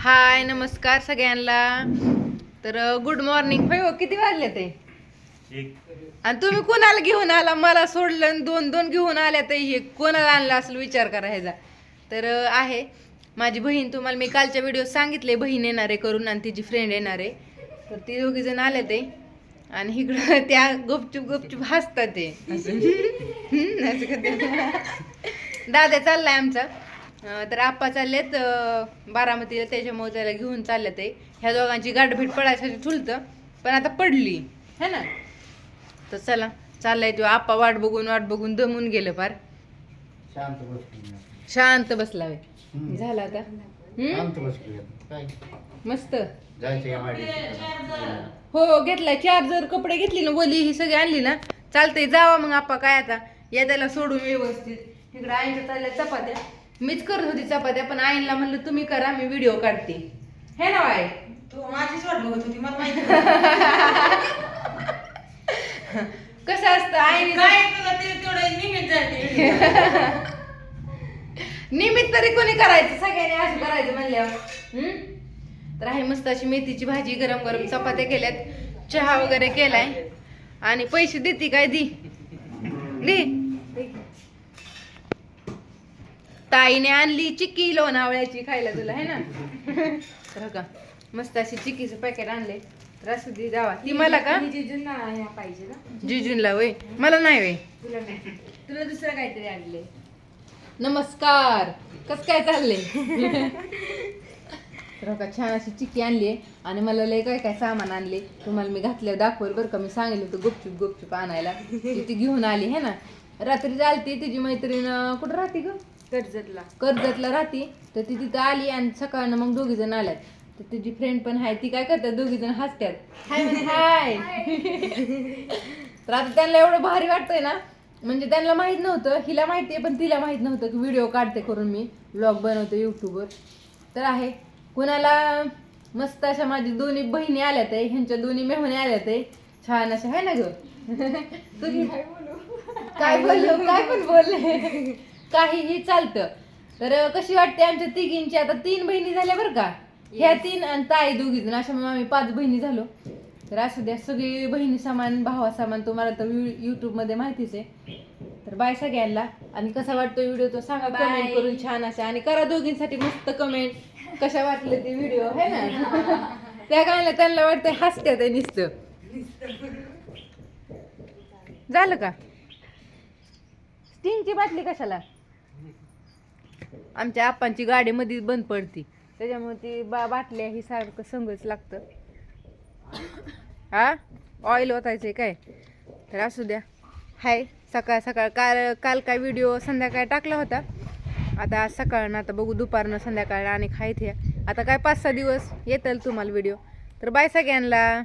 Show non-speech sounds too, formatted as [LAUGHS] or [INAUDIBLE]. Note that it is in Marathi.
हाय नमस्कार सगळ्यांना. तर गुड मॉर्निंग होय हो किती वाजले ते? आणि तुम्ही कोणाला घेऊन आला? मला सोडलं आणि दोन दोन घेऊन आल्या तर हे कोणाला आणलं असेल विचार करा ह्याचा तर आहे. माझी बहीण तुम्हाला मी कालच्या व्हिडिओ सांगितले बहीण येणार आहे करून आणि तिची फ्रेंड येणार. आहे तर ती दोघी जण आले ते. आणि इकडं [LAUGHS] त्या गुपचूप गुपचूप हसतात ते. असं. दादा चाललाय आमचा. तर आप्पा चाललेत बारामतीला त्याच्यामुळे त्याला घेऊन चालले ते. ह्या दोघांची गाठभीट पडायसाठी ठुलतं पण आता पडली. है ना? तर चला चाललाय तो. आप्पा वाट बघून वाट बघून दमून गेलं फार. शांत बसली. शांत. झाला आता. मस्त. माडी हो घेतलाय चार्जर कपडे घेतली ना वली ही सगळी आणली ना चालतंय जावा मग आप्पा. काय आता? या त्याला सोडून व्यवस्थित. इकडे आईच्या चालल्या चपात्या. मीच करत होती चपात्या पण आईला म्हणलं तुम्ही करा मी व्हिडिओ काढते. हे ना आई तू माझीच वाट बघत होती मला माहिती [LAUGHS] कसं असतं आईने काय तुला ते तेवढं निमित्त जाते [LAUGHS] निमित्त तरी कोणी करायचं सगळ्यांनी असं करायचं म्हणल्यावर? तर आहे मस्त अशी मेथीची भाजी गरम गरम चपात्या केल्यात. चहा वगैरे केलाय. आणि पैसे देते काय दी? दे? ताईने आणली चिक्की लोणावळ्याची खायला तुला है ना? [LAUGHS] तर हो का मस्त अशी चिक्कीचं पॅकेट आणले. तर असं दे जावा. ती मला का? जिजूंना ह्या पाहिजे ना? जिजूनला वय मला नाही वय तुला नाही. तुला दुसरं काहीतरी आणले नमस्कार. कस काय चालले तर हो का छान अशी चिक्की आणली आणि मला लय काय काय सामान आणले. तुम्हाला मी घातल्यावर दाखवेल बरं का. मी सांगितलं होतं गुपचूप गुपचूप आणायला. ती ती घेऊन आली है ना? रात्री चालती तिची मैत्रीण कुठं राहते ग? कर्जतला. कर्जतला राहते तर ती तिथं आली आणि सकाळनं मग दोघी जण आल्यात. तर तुझी फ्रेंड पण आहे ती काय करतात? दोघी जण हसत्यात. हाय म्हणे हाय. [LAUGHS] तर आता त्यांना एवढं भारी वाटतंय ना म्हणजे त्यांना माहीत नव्हतं हिला माहिती आहे पण तिला माहीत नव्हतं की व्हिडिओ काढते करून मी ब्लॉग बनवते यूट्यूबवर तर आहे कुणाला मस्त अशा माझी दोन्ही बहिणी आल्यात आहे ह्यांच्या दोन्ही मेहणे आल्यात आहे छान अशा आहे ना ग? तुझी काय बोललो? काय पण बोलले. काहीही चालतं. तर कशी वाटते आमच्या तिघींची? आता तीन बहिणी झाल्या बरं का? ह्या तीन आणि ताई दोघी जण अशा आम्ही पाच बहिणी झालो. तर असं द्या सगळी बहिणी समान भावा समान तुम्हाला तर युट्यूबमध्ये माहितीच आहे. तर बाय सगळ्यांना. आणि कसा वाटतो व्हिडिओ तो सांगा. कमेंट करून छान अशा आणि करा दोघींसाठी मस्त कमेंट कशा वाटले ते व्हिडिओ है ना? [LAUGHS] त्या गायला त्यांना वाटतंय हसत्या ते नुसतं. [LAUGHS] झालं का? स्टिंगची बाटली कशाला? आमच्या आप्पांची गाडी मध्येच बंद पडती. त्याच्यामुळे ती बा बाटल्या ही सारखं संगच लागतं. हा? ऑइल ओतायचं काय? तर असू द्या. हाय सकाळ सकाळ काल काल काय व्हिडिओ संध्याकाळ टाकला होता. आता आज सकाळनं आता बघू दुपारनं संध्याकाळनं आणि खायथे आता काय पाच सहा दिवस येतील तुम्हाला व्हिडिओ तर बाय सगळ्यांना.